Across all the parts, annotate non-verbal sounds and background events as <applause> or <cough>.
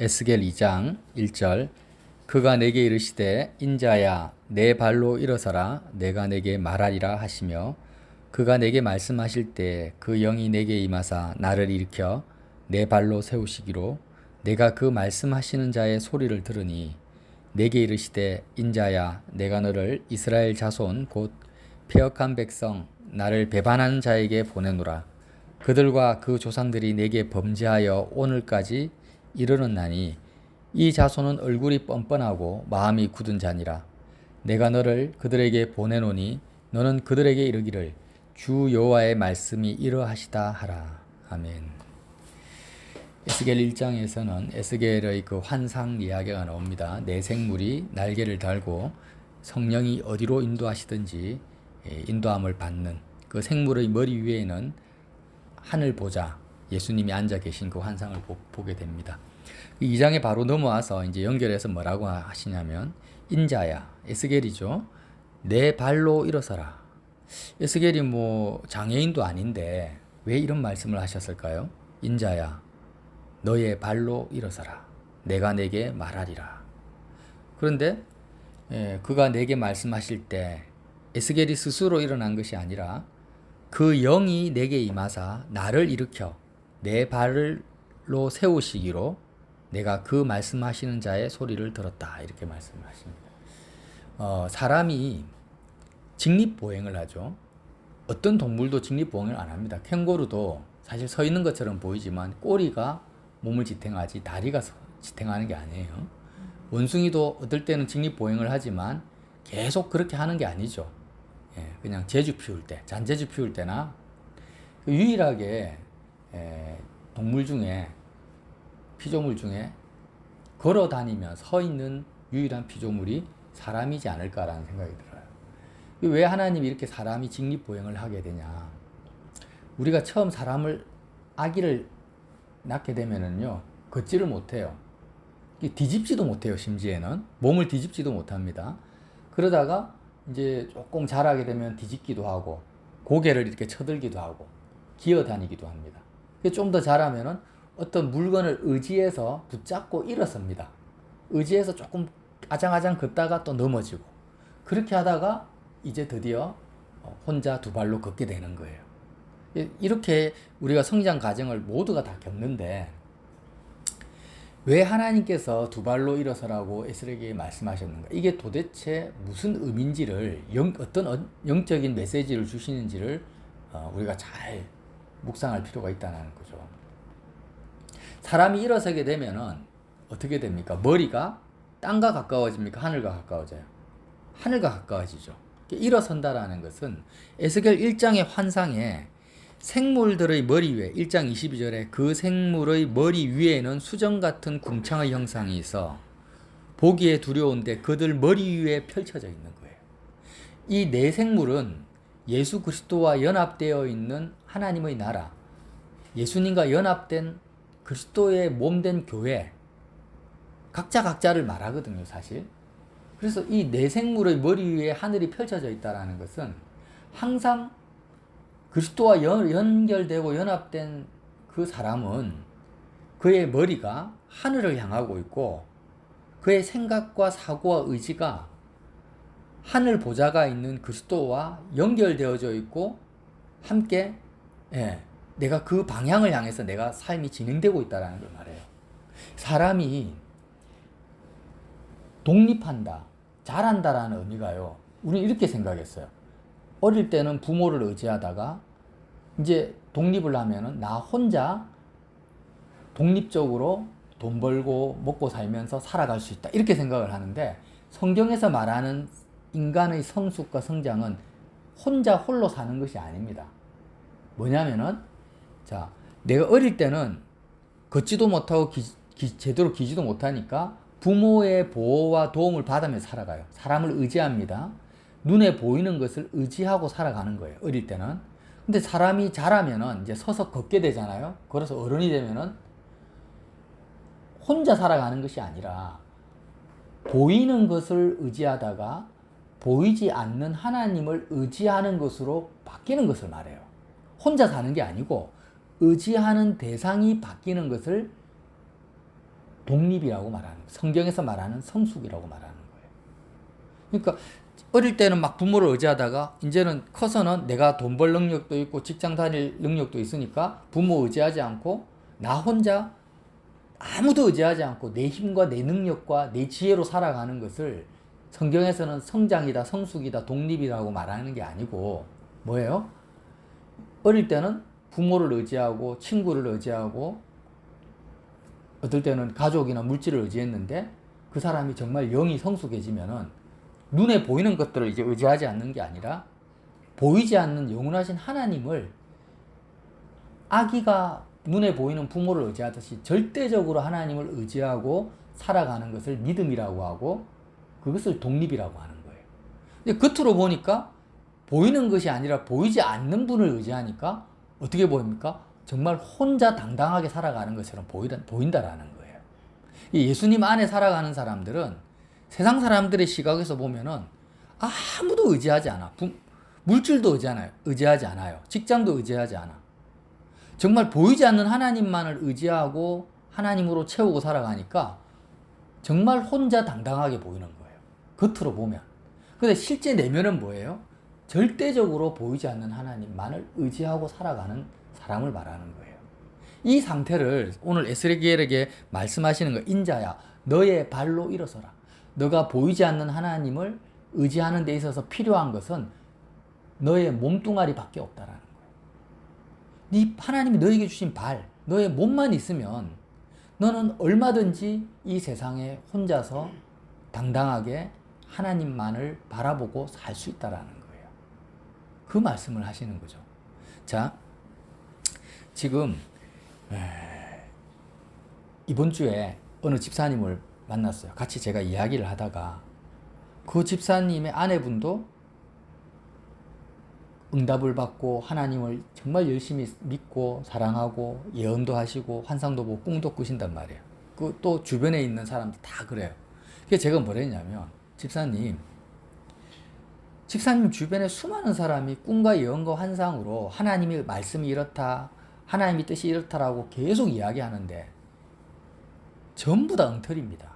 에스겔 2장 1절 그가 내게 이르시되 인자야 내 발로 일어서라 내가 내게 말하리라 하시며 그가 내게 말씀하실 때 그 영이 내게 임하사 나를 일으켜 내 발로 세우시기로 내가 그 말씀하시는 자의 소리를 들으니 내게 이르시되 인자야 내가 너를 이스라엘 자손 곧 폐역한 백성 나를 배반하는 자에게 보내노라. 그들과 그 조상들이 내게 범죄하여 오늘까지 이르렀나니 이 자손은 얼굴이 뻔뻔하고 마음이 굳은 자니라 내가 너를 그들에게 보내노니 너는 그들에게 이르기를 주 여호와의 말씀이 이러하시다 하라 아멘. 에스겔 1장에서는 에스겔의 그 환상 이야기가 나옵니다. 내 생물이 날개를 달고 성령이 어디로 인도하시든지 예, 인도함을 받는 그 생물의 머리 위에는 하늘 보자 예수님이 앉아 계신 그 환상을 보, 게 됩니다. 이 장에 바로 넘어와서 이제 연결해서 뭐라고 하시냐면 인자야 에스겔이죠. 내 발로 일어서라. 에스겔이 뭐 장애인도 아닌데 왜 이런 말씀을 하셨을까요? 인자야 너의 발로 일어서라. 내가 내게 말하리라. 그런데 예, 그가 내게 말씀하실 때 에스겔이 스스로 일어난 것이 아니라 그 영이 내게 임하사 나를 일으켜 내 발로 세우시기로 내가 그 말씀하시는 자의 소리를 들었다 이렇게 말씀하십니다. 어, 사람이 직립보행을 하죠. 어떤 동물도 직립보행을 안 합니다. 캥거루도 사실 서 있는 것처럼 보이지만 꼬리가 몸을 지탱하지 다리가 지탱하는 게 아니에요. 원숭이도 어떨 때는 직립보행을 하지만 계속 그렇게 하는 게 아니죠. 예, 그냥 제주 피울 때, 잔제주 피울 때나 그 유일하게 예, 동물 중에 피조물 중에 걸어 다니며 서 있는 유일한 피조물이 사람이지 않을까라는 생각이 들어요. 왜 하나님이 이렇게 사람이 직립보행을 하게 되냐? 우리가 처음 사람을 아기를 낳게 되면은요 걷지를 못해요. 뒤집지도 못해요 심지어는 몸을 뒤집지도 못합니다. 그러다가 이제 조금 자라게 되면 뒤집기도 하고 고개를 이렇게 쳐들기도 하고 기어 다니기도 합니다. 좀 더 자라면은 어떤 물건을 의지해서 붙잡고 일어섭니다. 의지해서 조금 아장아장 걷다가 또 넘어지고 그렇게 하다가 이제 드디어 혼자 두 발로 걷게 되는 거예요. 이렇게 우리가 성장 과정을 모두가 다 겪는데 왜 하나님께서 두 발로 일어서라고 에스겔에게 말씀하셨는가? 이게 도대체 무슨 의미인지를 영, 어떤 영적인 메시지를 주시는지를 어, 우리가 잘 묵상할 필요가 있다는 거죠. 사람이 일어서게 되면은 어떻게 됩니까? 머리가 땅과 가까워집니까? 하늘과 가까워져요. 하늘과 가까워지죠. 일어선다라는 것은 에스겔 1장의 환상에 생물들의 머리 위에 1장 22절에 그 생물의 머리 위에는 수정 같은 궁창의 형상이 있어 보기에 두려운데 그들 머리 위에 펼쳐져 있는 거예요. 이 네 생물은 예수 그리스도와 연합되어 있는 하나님의 나라, 예수님과 연합된 그리스도의 몸된 교회, 각자 각자를 말하거든요, 사실. 그래서 이네 생물의 머리 위에 하늘이 펼쳐져 있다라는 것은 항상 그리스도와 연, 결되고 연합된 그 사람은 그의 머리가 하늘을 향하고 있고 그의 생각과 사고와 의지가 하늘 보좌가 있는 그리스도와 연결되어져 있고 함께 예, 내가 그 방향을 향해서 내가 삶이 진행되고 있다라는 걸 말해요. 사람이 독립한다, 잘한다라는 의미가요. 우리 이렇게 생각했어요. 어릴 때는 부모를 의지하다가 이제 독립을 하면은 나 혼자 독립적으로 돈 벌고 먹고 살면서 살아갈 수 있다. 이렇게 생각을 하는데 성경에서 말하는 인간의 성숙과 성장은 혼자 홀로 사는 것이 아닙니다. 뭐냐면은 자, 내가 어릴 때는 걷지도 못하고 기, 기, 제대로 기지도 못하니까 부모의 보호와 도움을 받으며 살아가요. 사람을 의지합니다. 눈에 보이는 것을 의지하고 살아가는 거예요. 어릴 때는. 근데 사람이 자라면은 이제 서서 걷게 되잖아요. 그래서 어른이 되면은 혼자 살아가는 것이 아니라 보이는 것을 의지하다가 보이지 않는 하나님을 의지하는 것으로 바뀌는 것을 말해요. 혼자 사는 게 아니고 의지하는 대상이 바뀌는 것을 독립이라고 말하는 거예요. 성경에서 말하는 성숙이라고 말하는 거예요. 그러니까 어릴 때는 막 부모를 의지하다가 이제는 커서는 내가 돈 벌 능력도 있고 직장 다닐 능력도 있으니까 부모 의지하지 않고 나 혼자 아무도 의지하지 않고 내 힘과 내 능력과 내 지혜로 살아가는 것을 성경에서는 성장이다, 성숙이다, 독립이라고 말하는 게 아니고 뭐예요? 어릴 때는 부모를 의지하고 친구를 의지하고 어떨 때는 가족이나 물질을 의지했는데 그 사람이 정말 영이 성숙해지면은 눈에 보이는 것들을 이제 의지하지 않는 게 아니라 보이지 않는 영원하신 하나님을 아기가 눈에 보이는 부모를 의지하듯이 절대적으로 하나님을 의지하고 살아가는 것을 믿음이라고 하고 그것을 독립이라고 하는 거예요. 근데 겉으로 보니까 보이는 것이 아니라 보이지 않는 분을 의지하니까 어떻게 보입니까? 정말 혼자 당당하게 살아가는 것처럼 보이다, 보인다 라는 거예요. 이 예수님 안에 살아가는 사람들은 세상 사람들의 시각에서 보면은 아무도 의지하지 않아. 부, 물질도 의지하나요? 의지하지 않아요. 직장도 의지하지 않아. 정말 보이지 않는 하나님만을 의지하고 하나님으로 채우고 살아가니까 정말 혼자 당당하게 보이는 거예요. 겉으로 보면. 근데 실제 내면은 뭐예요? 절대적으로 보이지 않는 하나님만을 의지하고 살아가는 사람을 말하는 거예요. 이 상태를 오늘 에스겔에게 말씀하시는 거 인자야 너의 발로 일어서라. 너가 보이지 않는 하나님을 의지하는 데 있어서 필요한 것은 너의 몸뚱아리밖에 없다라는 거예요. 네 하나님이 너에게 주신 발, 너의 몸만 있으면 너는 얼마든지 이 세상에 혼자서 당당하게 하나님만을 바라보고 살 수 있다라는 거예요. 그 말씀을 하시는 거죠. 자, 지금 이번 주에 어느 집사님을 만났어요. 같이 제가 이야기를 하다가 그 집사님의 아내분도 응답을 받고 하나님을 정말 열심히 믿고 사랑하고 예언도 하시고 환상도 보고 꿈도 꾸신단 말이에요. 그 또 주변에 있는 사람들 다 그래요. 그래서 제가 뭐랬냐면 집사님 집사님 주변에 수많은 사람이 꿈과 예언과 환상으로 하나님의 말씀이 이렇다 하나님의 뜻이 이렇다라고 계속 이야기하는데 전부 다 엉터리입니다.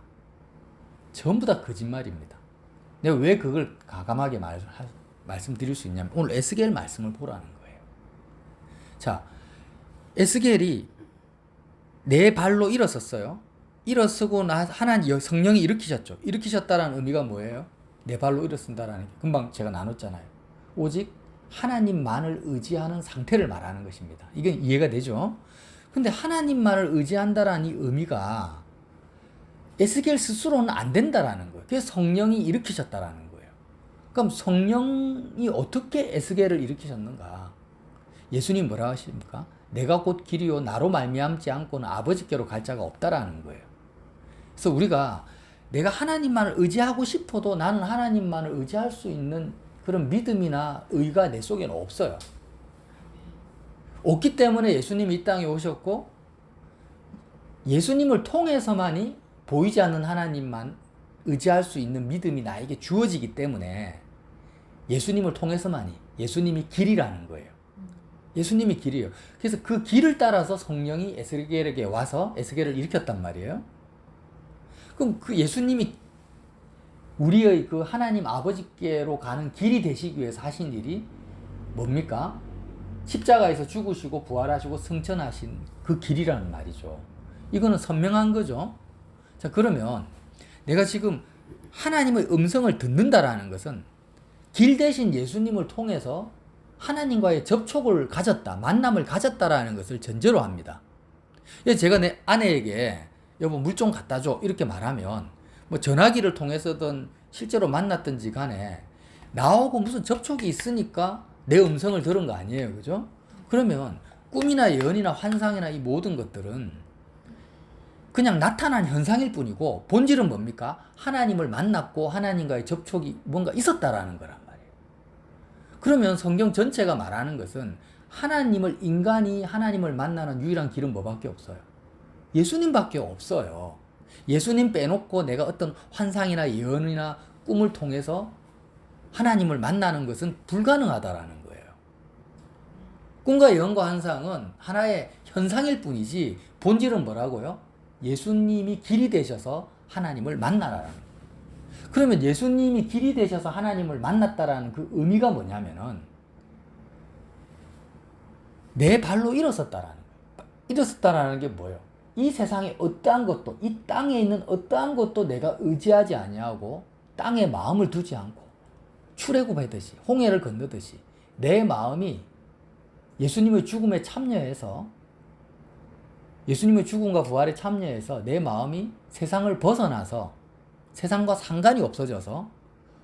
전부 다 거짓말입니다. 내가 왜 그걸 가감하게 말, 말씀드릴 수 있냐면 오늘 에스겔 말씀을 보라는 거예요. 자, 에스겔이 내 발로 일어섰어요. 일어서고 나 하나님 성령이 일으키셨죠. 일으키셨다라는 의미가 뭐예요? 내 발로 일어선다라는 게 금방 제가 나눴잖아요. 오직 하나님만을 의지하는 상태를 말하는 것입니다. 이건 이해가 되죠? 근데 하나님만을 의지한다라는 이 의미가 에스겔 스스로는 안 된다라는 거예요. 그래서 성령이 일으키셨다라는 거예요. 그럼 성령이 어떻게 에스겔을 일으키셨는가? 예수님 뭐라 하십니까? 내가 곧 길이요 나로 말미암지 않고는 아버지께로 갈 자가 없다라는 거예요. 그래서 우리가 내가 하나님만을 의지하고 싶어도 나는 하나님만을 의지할 수 있는 그런 믿음이나 의가 내 속에는 없어요. 없기 때문에 예수님이 이 땅에 오셨고 예수님을 통해서만이 보이지 않는 하나님만 의지할 수 있는 믿음이 나에게 주어지기 때문에 예수님을 통해서만이 예수님이 길이라는 거예요. 예수님이 길이에요. 그래서 그 길을 따라서 성령이 에스겔에게 와서 에스겔을 일으켰단 말이에요. 그럼 그 예수님이 우리의 그 하나님 아버지께로 가는 길이 되시기 위해서 하신 일이 뭡니까? 십자가에서 죽으시고 부활하시고 승천하신 그 길이라는 말이죠. 이거는 선명한 거죠. 자, 그러면 내가 지금 하나님의 음성을 듣는다라는 것은 길 대신 예수님을 통해서 하나님과의 접촉을 가졌다, 만남을 가졌다라는 것을 전제로 합니다. 제가 내 아내에게 여보 물 좀 갖다 줘 이렇게 말하면 뭐 전화기를 통해서든 실제로 만났든지 간에 나하고 무슨 접촉이 있으니까 내 음성을 들은 거 아니에요, 그죠? 그러면 꿈이나 예언이나 환상이나 이 모든 것들은 그냥 나타난 현상일 뿐이고 본질은 뭡니까? 하나님을 만났고 하나님과의 접촉이 뭔가 있었다라는 거란 말이에요. 그러면 성경 전체가 말하는 것은 하나님을 인간이 하나님을 만나는 유일한 길은 뭐밖에 없어요? 예수님밖에 없어요. 예수님 빼놓고 내가 어떤 환상이나 예언이나 꿈을 통해서 하나님을 만나는 것은 불가능하다라는 거예요. 꿈과 예언과 환상은 하나의 현상일 뿐이지 본질은 뭐라고요? 예수님이 길이 되셔서 하나님을 만나라는 거예요. 그러면 예수님이 길이 되셔서 하나님을 만났다라는 그 의미가 뭐냐면은 내 발로 일어섰다라는 거예요. 일어섰다라는 게 뭐예요? 이 세상에 어떠한 것도 이 땅에 있는 어떠한 것도 내가 의지하지 아니하고 땅에 마음을 두지 않고 출애굽하듯이 홍해를 건너듯이 내 마음이 예수님의 죽음에 참여해서 예수님의 죽음과 부활에 참여해서 내 마음이 세상을 벗어나서 세상과 상관이 없어져서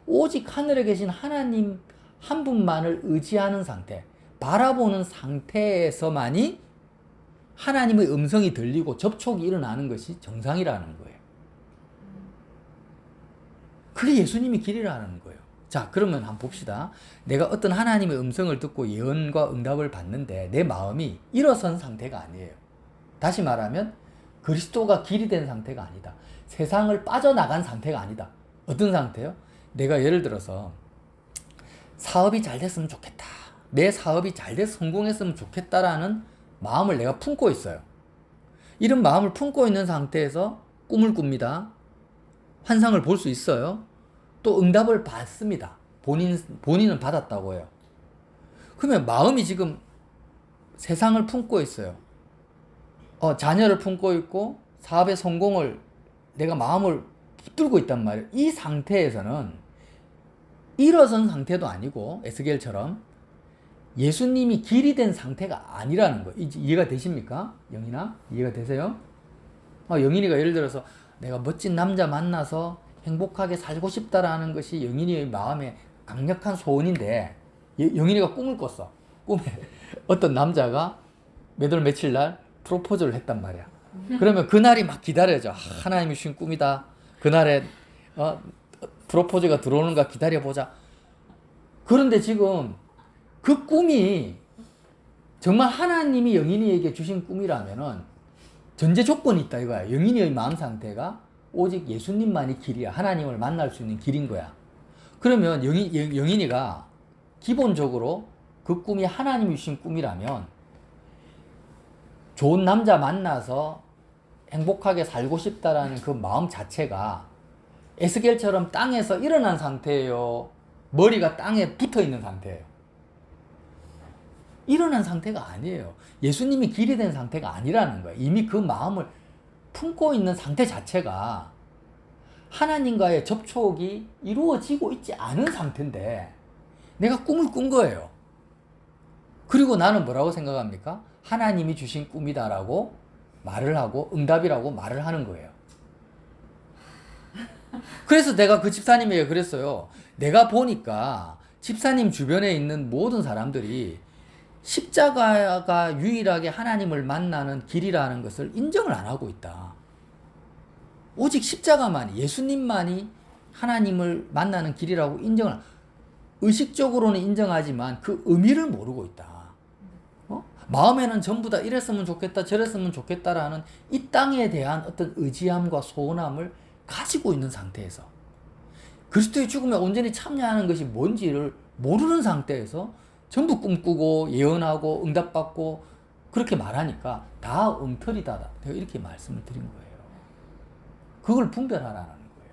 오직 하늘에 계신 하나님 한 분만을 의지하는 상태, 바라보는 상태에서만이 하나님의 음성이 들리고 접촉이 일어나는 것이 정상이라는 거예요. 그게 예수님이 길이라는 거예요. 자, 그러면 한번 봅시다. 내가 어떤 하나님의 음성을 듣고 예언과 응답을 받는데 내 마음이 일어선 상태가 아니에요. 다시 말하면 그리스도가 길이 된 상태가 아니다. 세상을 빠져나간 상태가 아니다. 어떤 상태요? 내가 예를 들어서 사업이 잘 됐으면 좋겠다. 내 사업이 잘 돼서 성공했으면 좋겠다라는 마음을 내가 품고 있어요. 이런 마음을 품고 있는 상태에서 꿈을 꿉니다. 환상을 볼 수 있어요. 또 응답을 받습니다. 본인, 본인은 받았다고 해요. 그러면 마음이 지금 세상을 품고 있어요. 어, 자녀를 품고 있고 사업의 성공을 내가 마음을 붙들고 있단 말이에요. 이 상태에서는 일어선 상태도 아니고 에스겔처럼 예수님이 길이 된 상태가 아니라는 거. 이해가 되십니까? 영인아? 이해가 되세요? 어, 영인이가 예를 들어서 내가 멋진 남자 만나서 행복하게 살고 싶다라는 것이 영인이의 마음에 강력한 소원인데 영인이가 꿈을 꿨어. 꿈에 <laughs> 어떤 남자가 몇월 며칠 날 프로포즈를 했단 말이야. 그러면 그날이 막 기다려져. 하나님이 주신 꿈이다. 그날에 어, 프로포즈가 들어오는가 기다려보자. 그런데 지금 그 꿈이 정말 하나님이 영인이에게 주신 꿈이라면은 전제 조건이 있다 이거야. 영인이의 마음 상태가 오직 예수님만이 길이야. 하나님을 만날 수 있는 길인 거야. 그러면 영인, 영인이가 기본적으로 그 꿈이 하나님이 주신 꿈이라면 좋은 남자 만나서 행복하게 살고 싶다라는 그 마음 자체가 에스겔처럼 땅에서 일어난 상태예요. 머리가 땅에 붙어 있는 상태예요. 일어난 상태가 아니에요. 예수님이 길이 된 상태가 아니라는 거예요. 이미 그 마음을 품고 있는 상태 자체가 하나님과의 접촉이 이루어지고 있지 않은 상태인데 내가 꿈을 꾼 거예요. 그리고 나는 뭐라고 생각합니까? 하나님이 주신 꿈이다라고 말을 하고 응답이라고 말을 하는 거예요. 그래서 내가 그 집사님에게 그랬어요. 내가 보니까 집사님 주변에 있는 모든 사람들이 십자가가 유일하게 하나님을 만나는 길이라는 것을 인정을 안 하고 있다. 오직 십자가만이, 예수님만이 하나님을 만나는 길이라고 인정을, 의식적으로는 인정하지만 그 의미를 모르고 있다. 어? 마음에는 전부 다 이랬으면 좋겠다, 저랬으면 좋겠다라는 이 땅에 대한 어떤 의지함과 소원함을 가지고 있는 상태에서 그리스도의 죽음에 온전히 참여하는 것이 뭔지를 모르는 상태에서 전부 꿈꾸고 예언하고 응답받고 그렇게 말하니까 다 엉터리다. 이렇게 말씀을 드린 거예요. 그걸 분별하라는 거예요.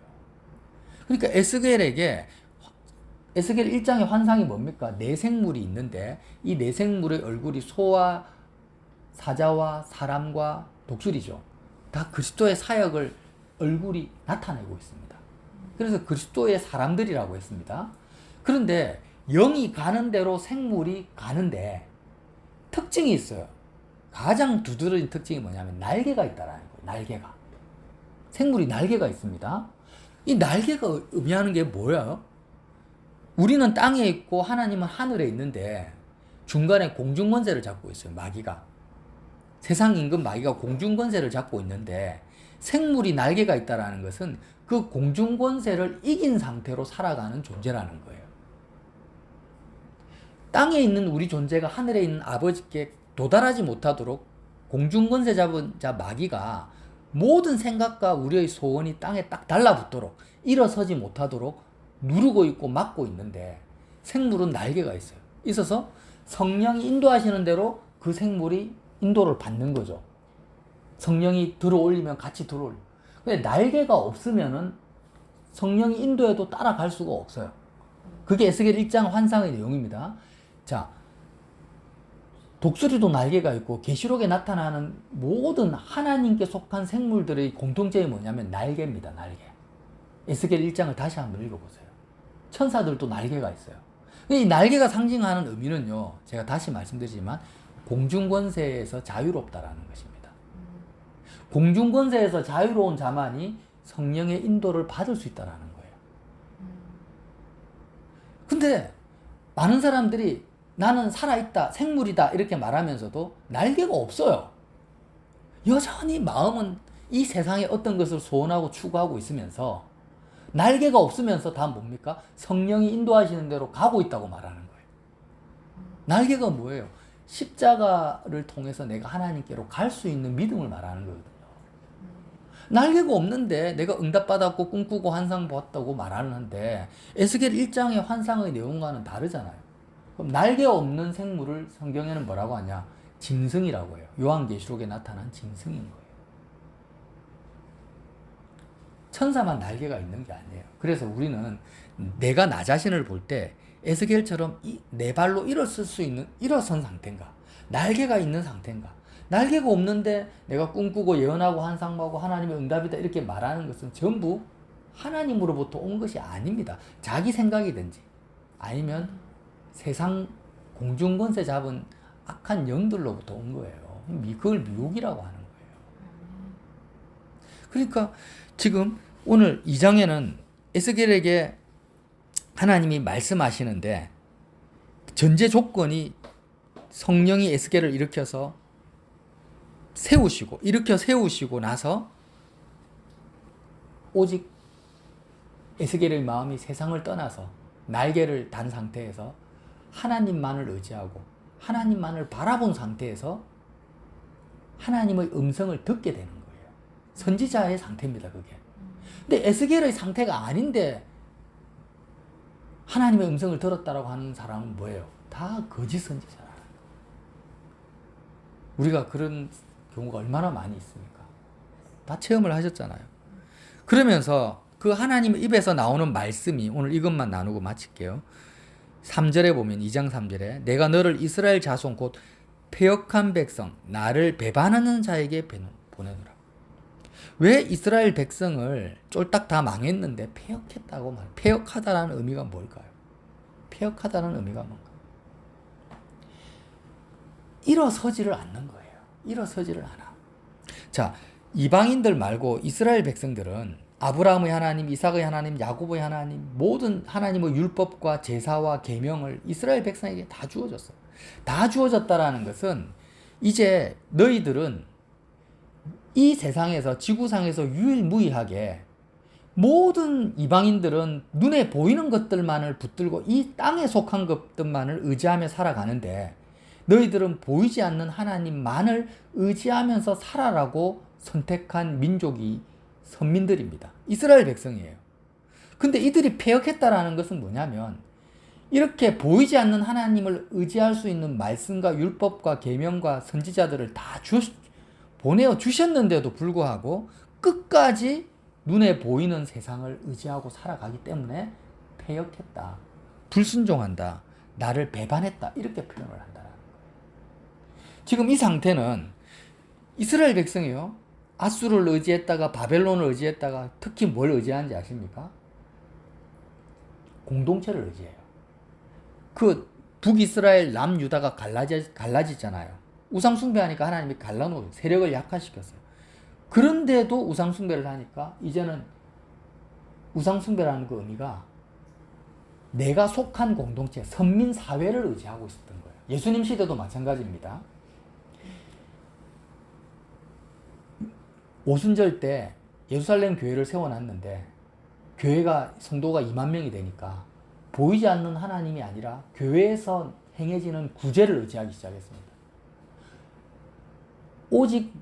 그러니까 에스겔에게 에스겔 1장의 환상이 뭡니까? 내생물이 있는데 이 내생물의 얼굴이 소와 사자와 사람과 독수리죠. 다 그리스도의 사역을 얼굴이 나타내고 있습니다. 그래서 그리스도의 사람들이라고 했습니다. 그런데 영이 가는 대로 생물이 가는데 특징이 있어요. 가장 두드러진 특징이 뭐냐면 날개가 있다라는 거예요. 날개가. 생물이 날개가 있습니다. 이 날개가 의미하는 게 뭐야? 우리는 땅에 있고 하나님은 하늘에 있는데 중간에 공중권세를 잡고 있어요. 마귀가. 세상 임금 마귀가 공중권세를 잡고 있는데 생물이 날개가 있다라는 것은 그 공중권세를 이긴 상태로 살아가는 존재라는 거예요. 땅에 있는 우리 존재가 하늘에 있는 아버지께 도달하지 못하도록 공중권세 잡은 자 마귀가 모든 생각과 우리의 소원이 땅에 딱 달라붙도록 일어서지 못하도록 누르고 있고 막고 있는데 생물은 날개가 있어요. 있어서 성령이 인도하시는 대로 그 생물이 인도를 받는 거죠. 성령이 들어올리면 같이 들어올려. 근데 날개가 없으면은 성령이 인도해도 따라갈 수가 없어요. 그게 에스겔 1장 환상의 내용입니다. 자, 독수리도 날개가 있고 계시록에 나타나는 모든 하나님께 속한 생물들의 공통점이 뭐냐면 날개입니다. 날개. 에스겔 1장을 다시 한번 읽어보세요. 천사들도 날개가 있어요. 이 날개가 상징하는 의미는요. 제가 다시 말씀드리지만 공중권세에서 자유롭다라는 것입니다. 공중권세에서 자유로운 자만이 성령의 인도를 받을 수 있다라는 거예요. 근데 많은 사람들이 나는 살아있다, 생물이다 이렇게 말하면서도 날개가 없어요. 여전히 마음은 이 세상의 어떤 것을 소원하고 추구하고 있으면서 날개가 없으면서 다 뭡니까? 성령이 인도하시는 대로 가고 있다고 말하는 거예요. 날개가 뭐예요? 십자가를 통해서 내가 하나님께로 갈 수 있는 믿음을 말하는 거거든요. 날개가 없는데 내가 응답받았고 꿈꾸고 환상 보았다고 말하는데 에스겔 1장의 환상의 내용과는 다르잖아요. 그럼 날개 없는 생물을 성경에는 뭐라고 하냐? 짐승이라고 해요. 요한계시록에 나타난 짐승인 거예요. 천사만 날개가 있는 게 아니에요. 그래서 우리는 내가 나 자신을 볼 때 에스겔처럼 이, 내 발로 일어설 수 있는 일어선 상태인가? 날개가 있는 상태인가? 날개가 없는데 내가 꿈꾸고 예언하고 환상하고 하나님의 응답이다 이렇게 말하는 것은 전부 하나님으로부터 온 것이 아닙니다. 자기 생각이든지 아니면 세상 공중권세 잡은 악한 영들로부터 온 거예요. 그걸 미혹이라고 하는 거예요. 그러니까 지금 오늘 2장에는 에스겔에게 하나님이 말씀하시는데 전제 조건이 성령이 에스겔을 일으켜서 세우시고 일으켜 세우시고 나서 오직 에스겔의 마음이 세상을 떠나서 날개를 단 상태에서 하나님만을 의지하고 하나님만을 바라본 상태에서 하나님의 음성을 듣게 되는 거예요. 선지자의 상태입니다, 그게. 근데 에스겔의 상태가 아닌데 하나님의 음성을 들었다라고 하는 사람은 뭐예요? 다 거짓 선지자라. 우리가 그런 경우가 얼마나 많이 있습니까? 다 체험을 하셨잖아요. 그러면서 그 하나님 입에서 나오는 말씀이 오늘 이것만 나누고 마칠게요. 3절에 보면 2장 3절에 내가 너를 이스라엘 자손 곧 폐역한 백성 나를 배반하는 자에게 보내노라. 왜 이스라엘 백성을 쫄딱 다 망했는데 폐역했다고 말. 폐역하다라는 의미가 뭘까요? 폐역하다는 의미가 뭔가? 일어서지를 않는 거예요. 일어서지를 않아. 자, 이방인들 말고 이스라엘 백성들은 아브라함의 하나님, 이삭의 하나님, 야곱의 하나님, 모든 하나님의 율법과 제사와 계명을 이스라엘 백성에게 다 주어졌어. 다 주어졌다라는 것은 이제 너희들은 이 세상에서 지구상에서 유일무이하게 모든 이방인들은 눈에 보이는 것들만을 붙들고 이 땅에 속한 것들만을 의지하며 살아가는데 너희들은 보이지 않는 하나님만을 의지하면서 살아라고 선택한 민족이 선민들입니다. 이스라엘 백성이에요. 근데 이들이 폐역했다라는 것은 뭐냐면 이렇게 보이지 않는 하나님을 의지할 수 있는 말씀과 율법과 계명과 선지자들을 다 주, 보내어 주셨는데도 불구하고 끝까지 눈에 보이는 세상을 의지하고 살아가기 때문에 폐역했다. 불순종한다. 나를 배반했다. 이렇게 표현을 거예요. 지금 이 상태는 이스라엘 백성이요. 아수를 의지했다가 바벨론을 의지했다가 특히 뭘 의지하는지 아십니까? 공동체를 의지해요. 그 북이스라엘 남유다가 갈라지, 갈라지잖아요. 우상숭배하니까 하나님이 갈라놓은 세력을 약화시켰어요. 그런데도 우상숭배를 하니까 이제는 우상숭배라는 그 의미가 내가 속한 공동체, 선민사회를 의지하고 있었던 거예요. 예수님 시대도 마찬가지입니다. 오순절 때 예루살렘 교회를 세워놨는데 교회가 성도가 2만 명이 되니까 보이지 않는 하나님이 아니라 교회에서 행해지는 구제를 의지하기 시작했습니다. 오직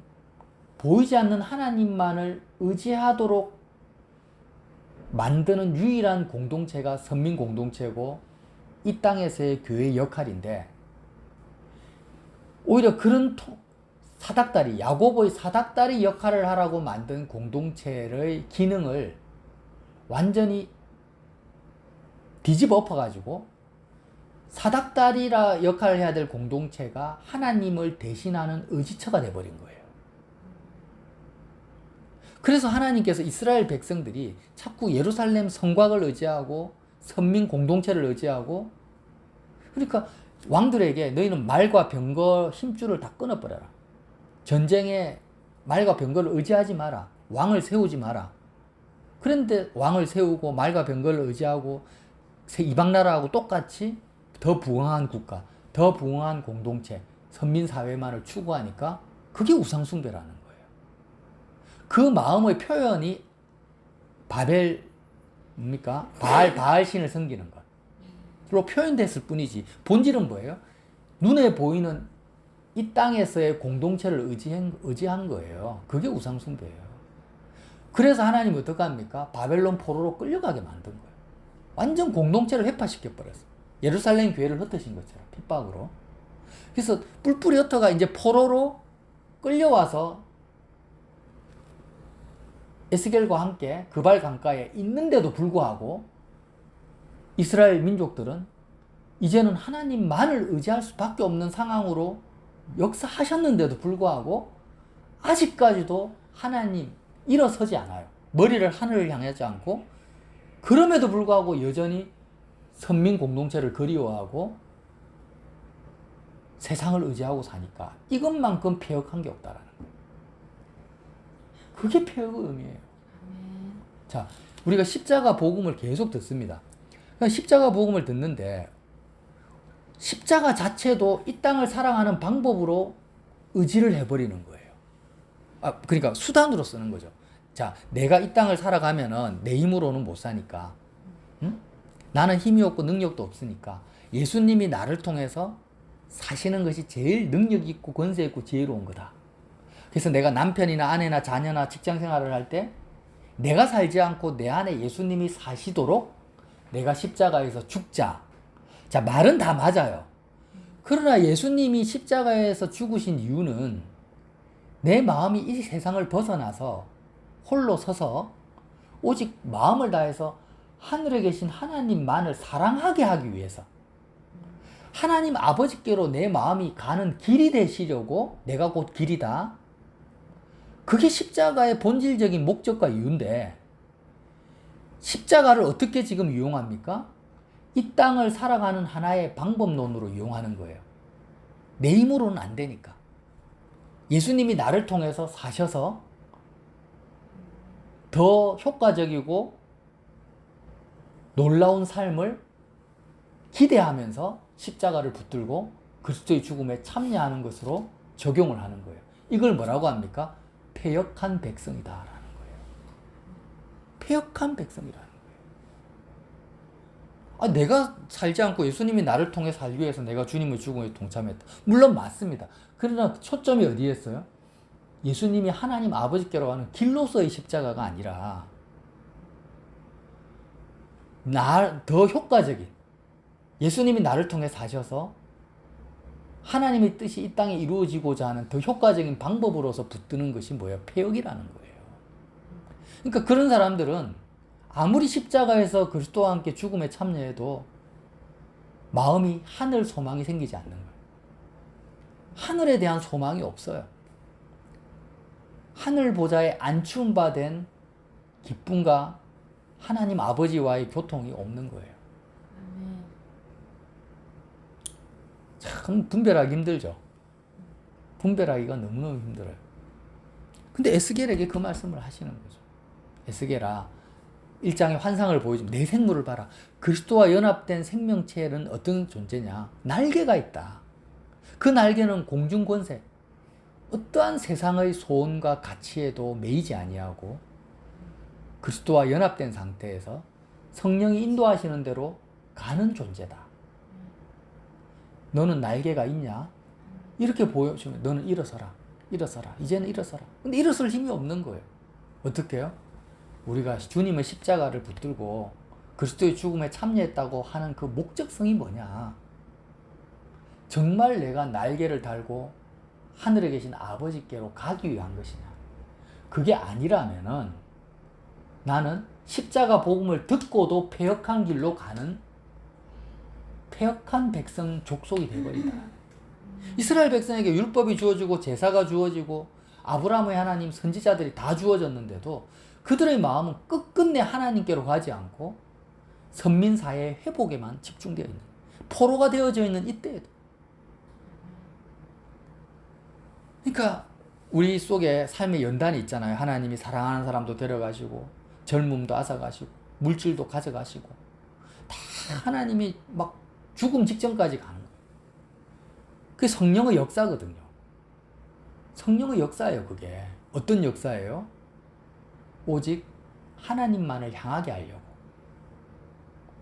보이지 않는 하나님만을 의지하도록 만드는 유일한 공동체가 선민 공동체고 이 땅에서의 교회의 역할인데 오히려 그런 사닥다리, 야고보의 사닥다리 역할을 하라고 만든 공동체의 기능을 완전히 뒤집어 엎어가지고 사닥다리라 역할을 해야 될 공동체가 하나님을 대신하는 의지처가 돼버린 거예요. 그래서 하나님께서 이스라엘 백성들이 자꾸 예루살렘 성곽을 의지하고 선민 공동체를 의지하고 그러니까 왕들에게 너희는 말과 병거 힘줄을 다 끊어버려라. 전쟁에 말과 병거를 의지하지 마라. 왕을 세우지 마라. 그런데 왕을 세우고 말과 병거를 의지하고 이방 나라하고 똑같이 더 부강한 국가, 더 부강한 공동체, 선민 사회만을 추구하니까 그게 우상 숭배라는 거예요. 그 마음의 표현이 바벨 뭡니까? 바알 바알 신을 섬기는 것로 표현됐을 뿐이지 본질은 뭐예요? 눈에 보이는 이 땅에서의 공동체를 의지한, 의지한 거예요. 그게 우상숭배예요. 그래서 하나님 어떡 합니까? 바벨론 포로로 끌려가게 만든 거예요. 완전 공동체를 회파시켜 버렸어요. 예루살렘 교회를 흩으신 것처럼 핍박으로. 그래서 뿔뿔이 흩어가 이제 포로로 끌려와서 에스겔과 함께 그발 강가에 있는데도 불구하고 이스라엘 민족들은 이제는 하나님만을 의지할 수밖에 없는 상황으로 역사하셨는데도 불구하고 아직까지도 하나님 일어서지 않아요. 머리를 하늘을 향하지 않고 그럼에도 불구하고 여전히 선민 공동체를 그리워하고 세상을 의지하고 사니까 이것만큼 폐역한 게 없다라는 거예요. 그게 폐역의 의미예요. 자, 우리가 십자가 복음을 계속 듣습니다. 그러니까 십자가 복음을 듣는데 십자가 자체도 이 땅을 사랑하는 방법으로 의지를 해버리는 거예요. 아, 그러니까 수단으로 쓰는 거죠. 자, 내가 이 땅을 살아가면은 내 힘으로는 못 사니까. 응? 나는 힘이 없고 능력도 없으니까 예수님이 나를 통해서 사시는 것이 제일 능력 있고 권세 있고 지혜로운 거다. 그래서 내가 남편이나 아내나 자녀나 직장 생활을 할 때 내가 살지 않고 내 안에 예수님이 사시도록 내가 십자가에서 죽자. 자, 말은 다 맞아요. 그러나 예수님이 십자가에서 죽으신 이유는 내 마음이 이 세상을 벗어나서 홀로 서서 오직 마음을 다해서 하늘에 계신 하나님만을 사랑하게 하기 위해서 하나님 아버지께로 내 마음이 가는 길이 되시려고 내가 곧 길이다. 그게 십자가의 본질적인 목적과 이유인데 십자가를 어떻게 지금 이용합니까? 이 땅을 살아가는 하나의 방법론으로 이용하는 거예요. 내 힘으로는 안 되니까. 예수님이 나를 통해서 사셔서 더 효과적이고 놀라운 삶을 기대하면서 십자가를 붙들고 그리스도의 죽음에 참여하는 것으로 적용을 하는 거예요. 이걸 뭐라고 합니까? 폐역한 백성이다라는 거예요. 폐역한 백성이라는 거예요. 아, 내가 살지 않고 예수님이 나를 통해 살기 위해서 내가 주님의 죽음에 동참했다. 물론 맞습니다. 그러나 초점이 어디에어요 예수님이 하나님 아버지께로 가는 길로서의 십자가가 아니라 나 더 효과적인 예수님이 나를 통해 사셔서 하나님의 뜻이 이 땅에 이루어지고자 하는 더 효과적인 방법으로서 붙드는 것이 뭐예요? 폐역이라는 거예요. 그러니까 그런 사람들은 아무리 십자가에서 그리스도와 함께 죽음에 참여해도 마음이 하늘 소망이 생기지 않는 거예요. 하늘에 대한 소망이 없어요. 하늘 보좌에 안춤받은 기쁨과 하나님 아버지와의 교통이 없는 거예요. 참 분별하기 힘들죠. 분별하기가 너무너무 힘들어요. 근데 에스겔에게 그 말씀을 하시는 거죠. 에스겔아, 일장의 환상을 보여주면 내 생물을 봐라. 그리스도와 연합된 생명체는 어떤 존재냐? 날개가 있다. 그 날개는 공중 권세. 어떠한 세상의 소원과 가치에도 매이지 아니하고 그리스도와 연합된 상태에서 성령이 인도하시는 대로 가는 존재다. 너는 날개가 있냐? 이렇게 보여주면 너는 일어서라. 일어서라. 이제는 일어서라. 근데 일어설 힘이 없는 거예요. 어떻게 요 우리가 주님의 십자가를 붙들고 그리스도의 죽음에 참여했다고 하는 그 목적성이 뭐냐? 정말 내가 날개를 달고 하늘에 계신 아버지께로 가기 위한 것이냐? 그게 아니라면은 나는 십자가 복음을 듣고도 폐역한 길로 가는 폐역한 백성 족속이 되버린다. 이스라엘 백성에게 율법이 주어지고 제사가 주어지고 아브라함의 하나님 선지자들이 다 주어졌는데도 그들의 마음은 끝끝내 하나님께로 가지 않고 선민 사회의 회복에만 집중되어 있는 포로가 되어져 있는 이때에도 그러니까 우리 속에 삶의 연단이 있잖아요. 하나님이 사랑하는 사람도 데려가시고 젊음도 앗아가시고 물질도 가져가시고 다 하나님이 막 죽음 직전까지 가는 거예요. 그게 성령의 역사거든요. 성령의 역사예요, 그게. 어떤 역사예요? 오직 하나님만을 향하게 하려고.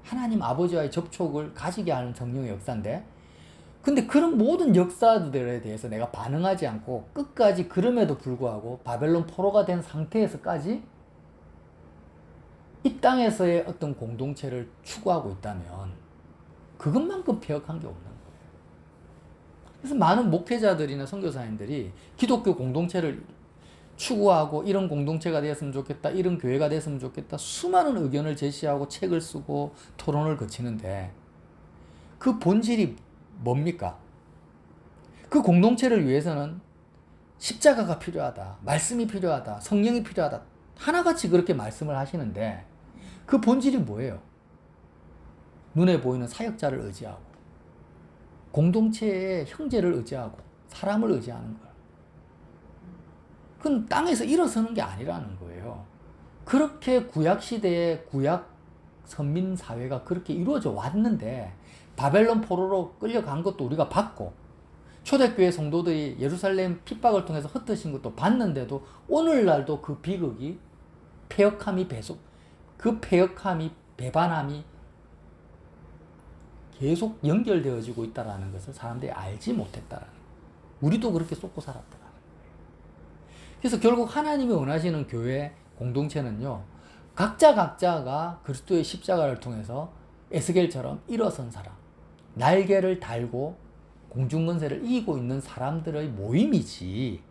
하나님 아버지와의 접촉을 가지게 하는 성령의 역사인데, 근데 그런 모든 역사들에 대해서 내가 반응하지 않고 끝까지 그럼에도 불구하고 바벨론 포로가 된 상태에서까지 이 땅에서의 어떤 공동체를 추구하고 있다면 그것만큼 폐역한 게 없는 거예요. 그래서 많은 목회자들이나 선교사님들이 기독교 공동체를 추구하고 이런 공동체가 되었으면 좋겠다, 이런 교회가 됐으면 좋겠다, 수많은 의견을 제시하고 책을 쓰고 토론을 거치는데 그 본질이 뭡니까? 그 공동체를 위해서는 십자가가 필요하다, 말씀이 필요하다, 성령이 필요하다. 하나같이 그렇게 말씀을 하시는데 그 본질이 뭐예요? 눈에 보이는 사역자를 의지하고 공동체의 형제를 의지하고 사람을 의지하는 거예요. 그건 땅에서 일어서는 게 아니라는 거예요. 그렇게 구약 시대의 구약 선민 사회가 그렇게 이루어져 왔는데 바벨론 포로로 끌려간 것도 우리가 봤고 초대교회 성도들이 예루살렘 핍박을 통해서 흩어진 것도 봤는데도 오늘날도 그 비극이 폐역함이 배속 그 폐역함이 배반함이 계속 연결되어지고 있다라는 것을 사람들이 알지 못했다라는. 우리도 그렇게 쏟고 거예요. 그래서 결국 하나님이 원하시는 교회 공동체는요. 각자 각자가 그리스도의 십자가를 통해서 에스겔처럼 일어선 사람, 날개를 달고 공중권세를 이기고 있는 사람들의 모임이지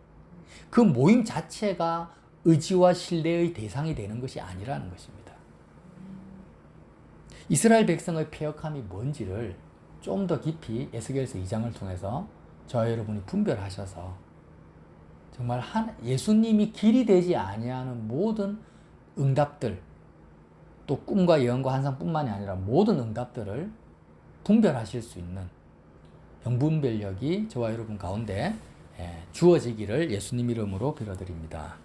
그 모임 자체가 의지와 신뢰의 대상이 되는 것이 아니라는 것입니다. 이스라엘 백성의 폐역함이 뭔지를 좀 더 깊이 에스겔서 2장을 통해서 저와 여러분이 분별하셔서 정말 한 예수님이 길이 되지 아니하는 모든 응답들 또 꿈과 예언과 환상뿐만이 아니라 모든 응답들을 분별하실 수 있는 영분별력이 저와 여러분 가운데 예, 주어지기를 예수님 이름으로 빌어드립니다.